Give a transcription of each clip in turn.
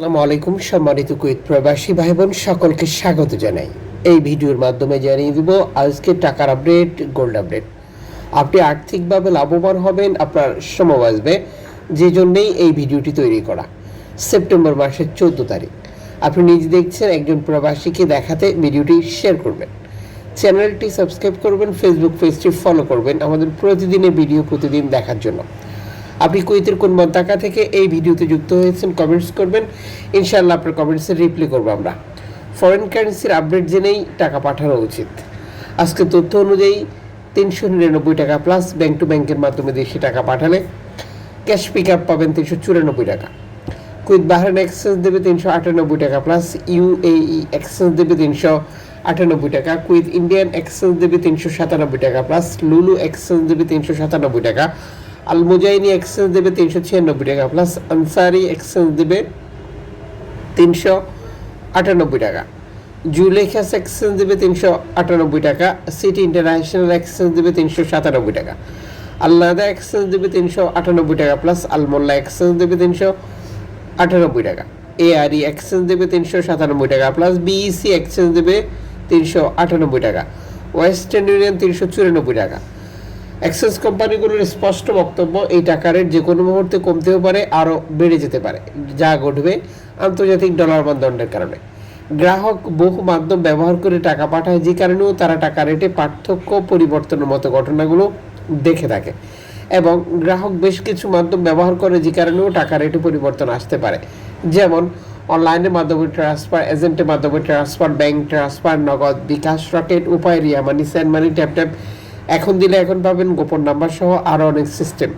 আসসালামু আলাইকুম, সম্মানিত কুয়েত প্রবাসী ভাই বোন সকলকে স্বাগত জানাই। এই ভিডিওর মাধ্যমে জানিয়ে দিব আজকে টাকার আপডেট গোল্ড আপডেট আপনি আর্থিকভাবে লাভবান হবেন, আপনার সময় বাঁচবে, যে জন্যেই এই ভিডিওটি তৈরি করা। সেপ্টেম্বর মাসের চোদ্দ তারিখ। আপনি নিজে দেখছেন একজন প্রবাসীকে দেখাতে ভিডিওটি শেয়ার করবেন। চ্যানেলটি সাবস্ক্রাইব করবেন ফেসবুক পেজটি ফলো করবেন, আমাদের প্রতিদিনের ভিডিও প্রতিদিন দেখার জন্য। আপনি কুয়েতের কোন মন্তাকা থেকে এই ভিডিওতে যুক্ত হয়েছেন কমেন্টস করবেন। ইনশাআল্লাহ আপনার কমেন্টসের রিপ্লাই করব আমরা। ফরেন কারেন্সির আপডেট জেনেই টাকা পাঠানো উচিত। আজকে তথ্য অনুযায়ী তিনশো নিরানব্বই টাকা প্লাস ব্যাংক টু ব্যাংকের মাধ্যমে দেশে টাকা পাঠালে ক্যাশ পিক আপ পাবেন তিনশো চুরানব্বই টাকা। কুইথ বাহরান এক্সচেঞ্জ দেবে তিনশো আটানব্বই টাকা প্লাস ইউএই এক্সচেঞ্জ দেবে তিনশো আটানব্বই টাকা। কুইথ ইন্ডিয়ান এক্সচেঞ্জ দেবে তিনশো সাতানব্বই টাকা প্লাস লুলু এক্সচেঞ্জ দেবে তিনশো সাতানব্বই টাকা। আল মুজাইনি এক্সচেঞ্জ দেবে তিনশো ছিয়ানব্বই টাকা প্লাস আনসারি এক্সচেঞ্জ দেবে তিনশো আটানব্বই টাকা। জুলেখাস এক্সচেঞ্জ দেবে তিনশো আটানব্বই টাকা সিটি ইন্টারন্যাশনাল এক্সচেঞ্জ দেবে তিনশো সাতানব্বই টাকা। আল্লাদা এক্সচেঞ্জ দেবে তিনশো আটানব্বই টাকা প্লাস আলমোল্লা এক্সচেঞ্জ দেবে তিনশো আটানব্বই টাকা। এআরই এক্সচেঞ্জ দেবে তিনশো সাতানব্বই টাকা প্লাস বিইসি এক্সচেঞ্জ দেবে তিনশো আটানব্বই টাকা। ওয়েস্টার্ন ইউনিয়ন তিনশো চুরানব্বই টাকা। এক্সেস কোম্পানিগুলোর স্পষ্ট বক্তব্য, এই টাকা রেট যে কোনো মুহূর্তে কমতেও পারে, আরও বেড়ে যেতে পারে। যা ঘটবে আন্তর্জাতিক ডলার মানদণ্ডের কারণে। গ্রাহক বহু মাধ্যম ব্যবহার করে টাকা পাঠায়, যে কারণেও তারা টাকা রেটে পার্থক্য পরিবর্তনের মতো ঘটনাগুলো দেখে থাকে। এবং গ্রাহক বেশ কিছু মাধ্যম ব্যবহার করে, যে কারণেও টাকা রেটে পরিবর্তন আসতে পারে। যেমন, অনলাইনের মাধ্যমে ট্রান্সফার এজেন্টের মাধ্যমে ট্রান্সফার ব্যাংক ট্রান্সফার নগদ, বিকাশ রকেট উপায়, Ria Money send money Tap Tap এখন দিলে এখন পাবেন গোপন নাম্বার সহ আরও অনেক সিস্টেম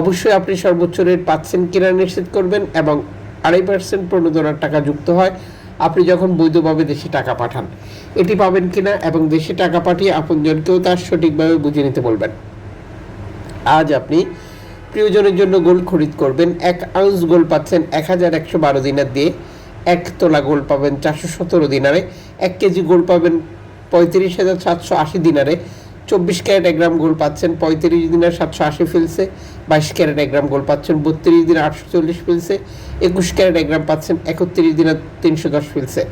অবশ্যই আপনি সর্বোচ্চ রেট পাচ্ছেন কিনা নিশ্চিত করবেন এবং আড়াই পার্সেন্ট প্রণোদনার টাকা যুক্ত হয়। আপনি যখন বৈধভাবে দেশে টাকা পাঠান, এটি পাবেন কিনা এবং দেশে টাকা পাঠিয়ে আপনজনকেও তার সঠিকভাবে বুঝে নিতে বলবেন। আজ আপনি প্রিয়জনের জন্য গোল্ড খরিদ করবেন। এক আউন্স গোল্ড পাচ্ছেন এক হাজার একশো বারো দিনার দিয়ে। এক তোলা গোল্ড পাবেন চারশো সতেরো দিনারে। এক কেজি গোল্ড পাবেন পঁয়ত্রিশ হাজার সাতশো আশি দিনারে। চব্বিশ ক্যারেট এক গ্রাম গোল পাচ্ছেন, পঁয়ত্রিশ দিনের সাতশো আশি ফিলসে, বাইশ ক্যারেট এক গ্রাম গোল পাচ্ছেন, বত্রিশ দিনে আটশো চল্লিশ ফিলসে, একুশ ক্যারেট এক গ্রাম পাচ্ছেন, একত্রিশ দিনে তিনশো দশ ফিলসে,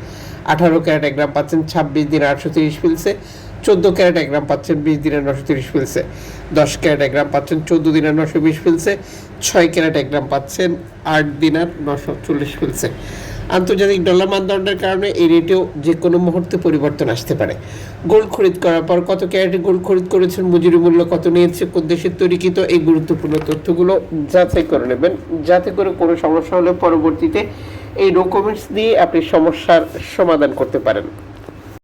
আঠারো ক্যারেট এক গ্রাম পাচ্ছেন, ছাব্বিশ দিনে আটশো তিরিশ ফিলসে, চোদ্দ ক্যারেট এক গ্রাম পাচ্ছেন, বিশ দিনে নশো তিরিশ ফিলসে, দশ ক্যারেট এক গ্রাম পাচ্ছেন, চোদ্দ দিনের নশো বিশ ফিলসে, ছয় ক্যারেট এক গ্রাম পাচ্ছেন, আট দিনার নশো চল্লিশ ফিলসে। আন্তর্জাতিক ডলার মানদণ্ডের কারণে এই রেটেও যে কোনো মুহূর্তে পরিবর্তন আসতে পারে। গোল্ড খরিদ করার পর কত ক্যারেটে গোল্ড খরিদ করেছেন, মজুরি মূল্য কত নিয়েছে, কোন দেশের তৈরিকৃত এই গুরুত্বপূর্ণ তথ্যগুলো যাচাই করে নেবেন। যাতে করে কোনো সমস্যা হলে পরবর্তীতে এই ডকুমেন্টস দিয়ে আপনি সমস্যার সমাধান করতে পারেন।